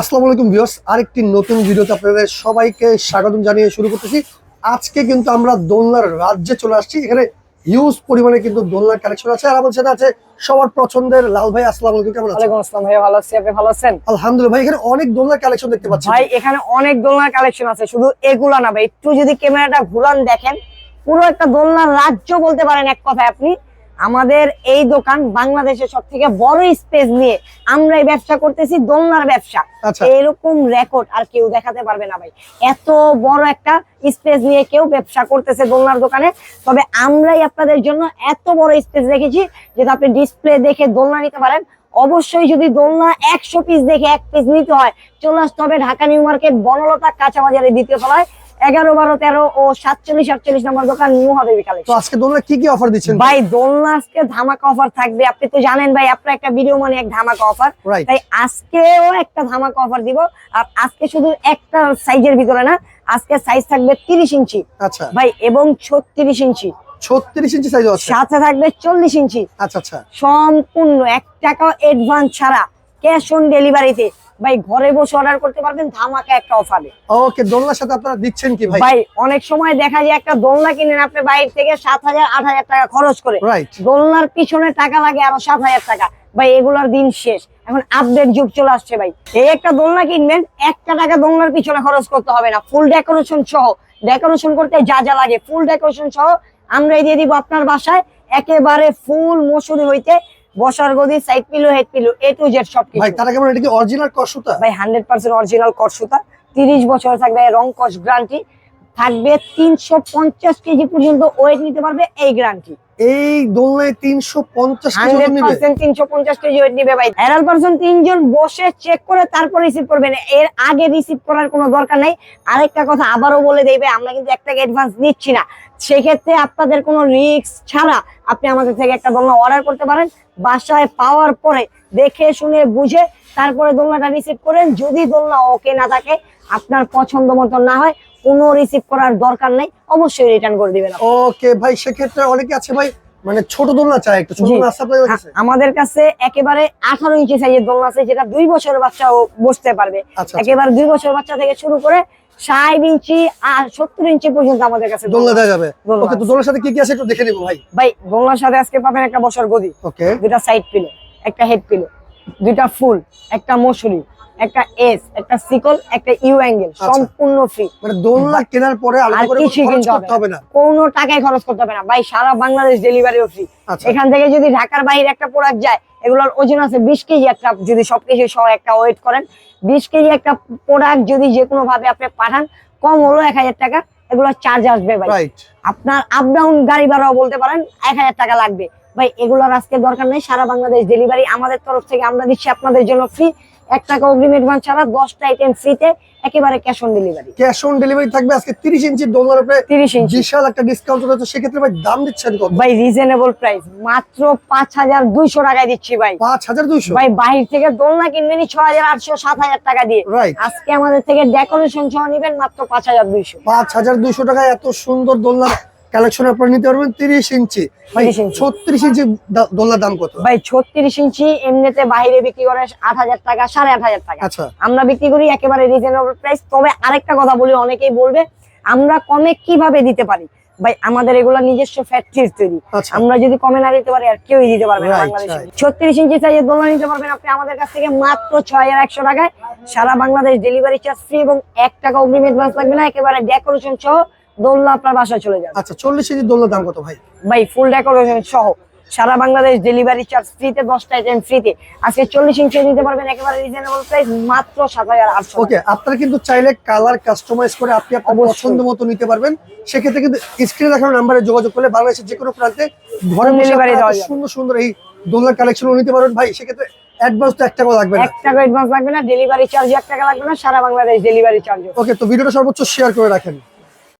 আসসালামু আলাইকুম ভিউয়ার্স আরেকটি নতুন ভিডিওতে আপনাদের সবাইকে স্বাগতম জানিয়ে শুরু করতেছি। আজকে কিন্তু আমরা দোলনার রাজ্যে চলে আসছি এখানে হিউজ পরিমাণে কিন্তু দোলনার কালেকশন আছে। আর আমাদের সাথে আছে সবার পছন্দের লাল ভাই আসসালামু আলাইকুম কেমন আছেন? ওয়ালাইকুম আসসালাম ভাই ভালো আছি আপনি ভালো আছেন? আলহামদুলিল্লাহ ভাই এখানে অনেক দোলনার কালেকশন দেখতে পাচ্ছি। ভাই এখানে অনেক দোলনার কালেকশন আছে শুধু এগুলা না ভাই একটু যদি ক্যামেরাটা ঘুরান দেখেন পুরো একটা দোলনার রাজ্য বলতে পারেন এক কথায় আপনি। আমাদের এই দোকান বাংলাদেশের সব থেকে বড় স্পেস নিয়ে আমরা এই ব্যবসা করতেছি দোলনার ব্যবসা। আচ্ছা। এরকম রেকর্ড আর কেউ দেখাতে পারবে না ভাই। এত বড় একটা স্পেস নিয়ে কেউ ব্যবসা করতেছে দোলনার দোকানে। তবে আমরাই আপনাদের জন্য এত বড় স্পেস রেখেছি যেটা আপনি ডিসপ্লে দেখে দোলনা নিতে পারেন। অবশ্যই যদি দোলনা একশো পিস দেখে এক পিস নিতে হয় চলে আসতে হবে ঢাকা নিউ মার্কেট বনলতা কাঁচা বাজারে দ্বিতীয় তলায়। এগারো বারো তেরো ও সাতচল্লিশ আটচল্লিশ নম্বর দোকান নিউ হবে বিকালে তো আজকে দোলনা কি কি অফার দিচ্ছেন? ভাই দোলনা আজকে ধামাকা অফার থাকবে। আপনি তো জানেন ভাই আপনার একটা ভিডিও মানে এক ধামাকা অফার তাই আজকেও একটা ধামাকা অফার দিব। আর আজকে শুধু একটা সাইজের ভিতরে না আজকে সাইজ থাকবে তিরিশ ইঞ্চি। আচ্ছা। ভাই এবং ছত্রিশ ইঞ্চি। ছত্রিশ ইঞ্চি সাইজ আছে। সাথে থাকবে চল্লিশ ইঞ্চি। আচ্টা আচ্ছা। সম্পূর্ণ এক টাকা অ্যাডভান্স ছাড়া ক্যাশ অন ডেলিভারিতে ভাই ঘরে বসে অর্ডার করতে পারবেন ধামাকা একটা অফারে ওকে দোলনার সাথে আপনারা দিচ্ছেন কি ভাই? ভাই অনেক সময় দেখা যায় একটা দোলনা কিনেন আপনি বাইরে থেকে সাত হাজার আট হাজার টাকা খরচ করে। দোলনার পিছনে টাকা লাগে আরও সাত হাজার টাকা। ভাই এগুলোর দিন শেষ। এখন আপডেট যুগ চলে আসছে ভাই। এই একটা দোলনা কিনবেন একটা টাকা দোলনার পিছনে খরচ করতে হবে না। ফুল ডেকোরেশন সহ ডেকোরেশন করতে যা যা লাগে ফুল ডেকোরেশন সহ আমরাই দিয়ে দিব আপনার বাসায়। একেবারে ফুল মসুরি হইতে বসার গদি side pillow head pillow A to Z সব ভাই কিছু তারা কেমন এটা কি অরিজিনাল কসুতা ভাই হান্ড্রেড পার্সেন্ট অরিজিনাল করসুতা তিরিশ বছর থাকবে রং কস গ্যারান্টি থাকবে তিনশো পঞ্চাশ কেজি পর্যন্ত ওয়েট নিতে পারবে এই গ্যারান্টি এই দোলনায় তিনশো পঞ্চাশ তিনশো পঞ্চাশ কেজি ওয়েট নিবে ভাই। এরাল পার্সেন্ট তিনজন বসে চেক করে তারপর রিসিভ করবেন এর আগে রিসিভ করার কোনো দরকার নেই। আরেকটা কথা আবারও বলে দেবে আমরা কিন্তু এক টাকা অ্যাডভান্স নিচ্ছি না। সেক্ষেত্রে আপনাদের কোনো রিস্ক ছাড়া আপনি আমাদের থেকে একটা দোলনা অর্ডার করতে পারেন। বাসায় পাওয়ার পরে দেখে শুনে বুঝে তারপরে দোলনাটা রিসিভ করেন। যদি দোলনা ওকে না থাকে আপনার পছন্দ মতো না হয় কোনো রিসিভ করার দরকার নেই অবশ্যই রিটার্ন করে দিবেন। ওকে ভাই সেক্ষেত্রে অনেকে আছে ভাই মানে ছোট দোলনা চায় একটু ছোট দোলনা আপনাদের কাছে আমাদের কাছে একেবারে আঠারো ইঞ্চি সাইজের দোলনা আছে যেটা দুই বছরের বাচ্চাও বসতে পারবে। আচ্ছা একেবারে দুই বছর বাচ্চা থেকে শুরু করে ষাট ইঞ্চি আর সত্তর ইঞ্চি পর্যন্ত আমাদের কাছে দোলনা দেওয়া যাবে। ওকে তো দোলনার সাথে কি কি আছে একটু দেখে নিবো ভাই। ভাই দোলনার সাথে আজকে পাবেন একটা বসার গদি ওকে দুটা সাইড পিলো একটা হেড পিলো দুইটা ফুল একটা মসুরি একটা এস একটা সিকল একটা ইউ অ্যাঙ্গেল আচ্ছা। সম্পূর্ণ ফ্রি মানে দোলনা কেনার পরে আলাদা আর করে খরচ করতে হবে না। কোনো টাকায় খরচ করতে হবে না। ভাই সারা বাংলাদেশ ডেলিভারিও ফ্রি আচ্ছা। এখান থেকে যদি ঢাকার বাইরে একটা প্রোডাক্ট যায় এগুলোর ওজন আছে বিশ কেজি একটা যদি সবকিছু সহ একটা ওয়েট করেন বিশ কেজি একটা প্রোডাক্ট যদি যে কোনো ভাবে আপনি পাঠান কম হলো এক হাজার টাকা এগুলো চার্জ আসবে ভাই। আপনার আপ ডাউন গাড়ি ভাড়াও বলতে পারেন এক হাজার টাকা লাগবে। ভাই এগুলোর আজকে দরকার নেই সারা বাংলাদেশ ডেলিভারি আমাদের তরফ থেকে আমরা দিচ্ছি আপনাদের জন্য ফ্রি এক টাকা অগ্রিম অ্যাডভান্স ছাড়া দশটা আইটেম ফ্রিতে একেবারে cash on delivery cash on delivery থাকবে আজকে তিরিশ ইঞ্চির দোলনার উপরে তিরিশ ইঞ্চি। বিশাল একটা ডিসকাউন্ট হচ্ছে সেক্ষেত্রে ভাই দাম দিচ্ছেন কত? ভাই রিজনেবল প্রাইস মাত্র পাঁচ হাজার দুইশো টাকায় দিচ্ছি ভাই। পাঁচ হাজার দুইশো? ভাই বাহির থেকে দোলনা কিনবেন ছ হাজার আটশো সাত হাজার টাকা দিয়ে। আজকে আমাদের থেকে ডেকোরেশন সহ নিবেন মাত্র পাঁচ হাজার দুইশো। পাঁচ হাজার দুইশো টাকায় এত সুন্দর দোলনার কালেকশন আপনারা নিতে পারবেন তিরিশ ইঞ্চি। ভাই 30 ইঞ্চি। ছত্রিশ ইঞ্চি দোলার দাম কত? ভাই ছত্রিশ ইঞ্চি এমনিতে বাইরে বিক্রি করে আট হাজার টাকা সাড়ে আট হাজার টাকা। আচ্ছা। আমরা বিক্রি করি একেবারে রিজনেবল প্রাইস তবে আরেকটা কথা বলি অনেকেই বলবে আমরা কমে কীভাবে দিতে পারি? ভাই আমাদের এগুলো নিজস্ব ফ্যাক্টরির তৈরি। আচ্ছা। আমরা যদি কমে না দিতে পারি আর কেউই দিতে পারবে না বাংলাদেশে। ছত্রিশ ইঞ্চি সাইজের দোলনা নিতে পারবেন আপনি আমাদের কাছ থেকে মাত্র ছয় হাজার একশো টাকায়। সারা বাংলাদেশ ডেলিভারি চার্জ ফ্রি এবং এক টাকা অগ্রিম অ্যাডভান্স লাগবে না। একেবারে ডেকোরেশন সহ দোলনা আপনার বাসায় চলে যাবে। আচ্ছা চল্লিশ ইঞ্চি দোলনার দাম কত ভাই? ভাই ফুল ডেকোরেশন সহ। সারা বাংলাদেশ ডেলিভারি চার্জ ফ্রিতে দশটা আইটেম ফ্রিতে আজকে চল্লিশ ইঞ্চি দিতে পারবেন একেবারে রিজনেবল প্রাইস মাত্র সাত হাজার আটশো ওকে আপনারা কিন্তু চাইলে কালার কাস্টমাইজ করে আপনি আপনার পছন্দ মতো নিতে পারবেন। সেক্ষেত্রে কিন্তু স্ক্রিনে দেখানো নাম্বারে যোগাযোগ করলে বাংলাদেশের যে কোনো প্রান্তে ঘরে দেওয়া সুন্দর সুন্দর এই দোলনার কালেকশন নিতে পারবেন। ভাই সেক্ষেত্রে অ্যাডভান্স তো এক টাকা লাগবে না। এক টাকা অ্যাডভান্স লাগবে না ডেলিভারি চার্জ এক টাকা লাগবে না সারা বাংলাদেশ ডেলিভারি চার্জ ওকে তো ভিডিওটা সর্বোচ্চ শেয়ার করে রাখেন।